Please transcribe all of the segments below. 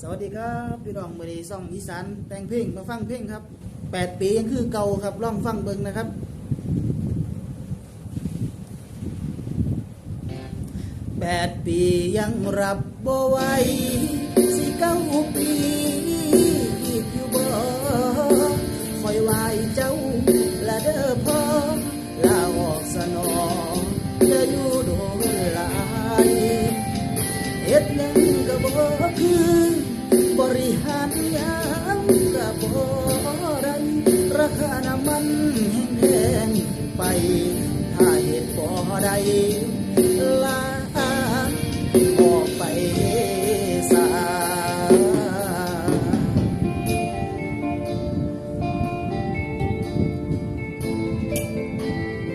สวัสดีครับพี่น้องมือดีซ่องอีสานแต่งเพลงมาฟังเพลงครับแปดปียังคือเก่าครับลองฟังเบิ้งนะครับ แปดปียังรับบ่ไหวสิเก้าปี ฮ็ดบ่ได้ลาออกไปซะ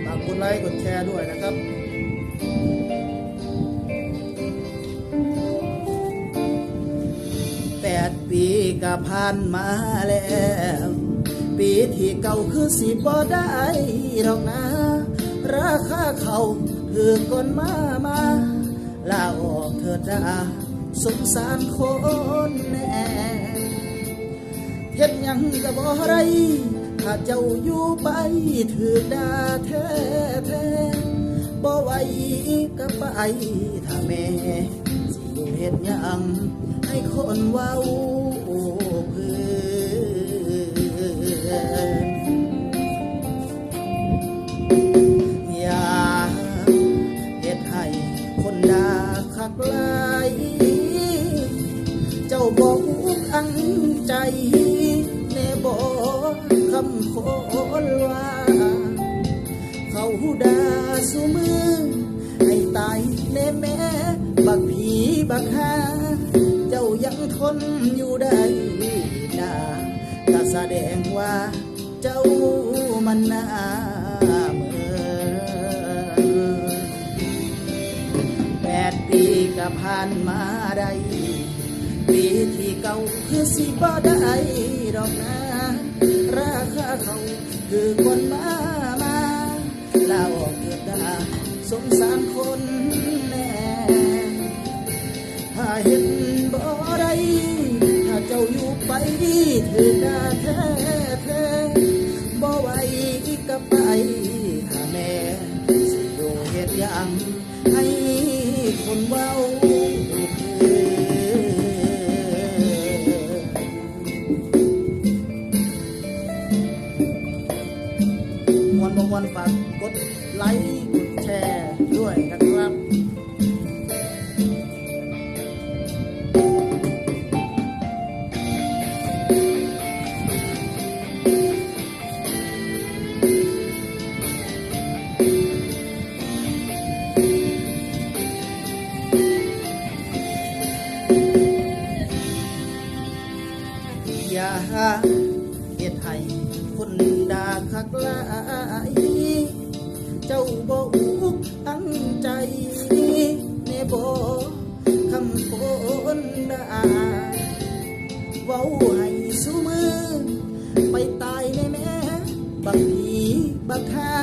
ฝากกดไลค์กดแชร์ด้วยนะครับแปดปีก็ผ่านมาแล้ว ปีที่เก่าคือสิบ่ได้ดอกนะ ราคาเขาถือก่อนมามาลาออกเถิดนะสงสารคนแน่เฮ็ดยังก็บ่ไรถ้าเจ้าอยู่ไปถือดาแท้แท้บ่ไหวก็ไปถ้าแม่สิอยู่เฮ็ดยังให้คนเว้าเพื่อ แน่บอกคำคนว่า เขาด่าสุมือให้ตายแน่แม่บักผีบักฮาเจ้ายังทนอยู่ได้นาก็แสดงว่าเจ้ามันนาเมือแปดปีก็ผ่านมาได้ ปีที่เก่าคือสิบ่ได้ดอกนะราคาเขาคือคนมามาลาออกเกิดดาสงสารคนแน่ถ้าเห็นบ่ได้ถ้าเจ้าอยู่ไปเถิดดาแท้ กดไลค์ กดแชร์ด้วยนะ เฮ็ดให้คนด่าคักหลายเจ้าบ่อุกอั้งใจแน่บ่คำคนด่าเว้าให้สุมือ ไปตายแน่แม่บักผีบักฮา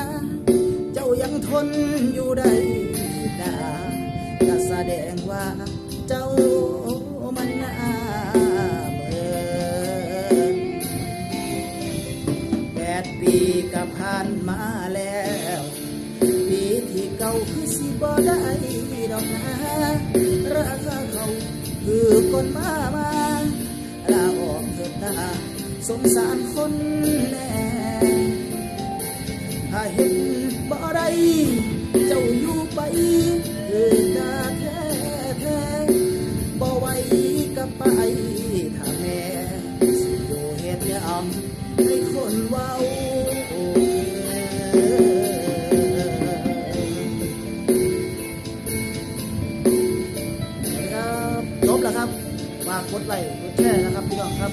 เจ้ายังทนอยู่ได้ด่าก็แสดงว่าเจ้า คือสิบ่ได้ดอกนะราคาเขาคือคนมามาลาออกเถิดตาสงสารคนแน่ถ้าเห็นบ่ได้เจ้าอยู่ไปเกิดาแท้แท้บ่ไหวก็ไปถ้าแม่สิอยู่เฮ็ดยังให้คนเว้า จบแล้วครับฝากกดไลค์กดแชร์นะครับพี่น้องครับ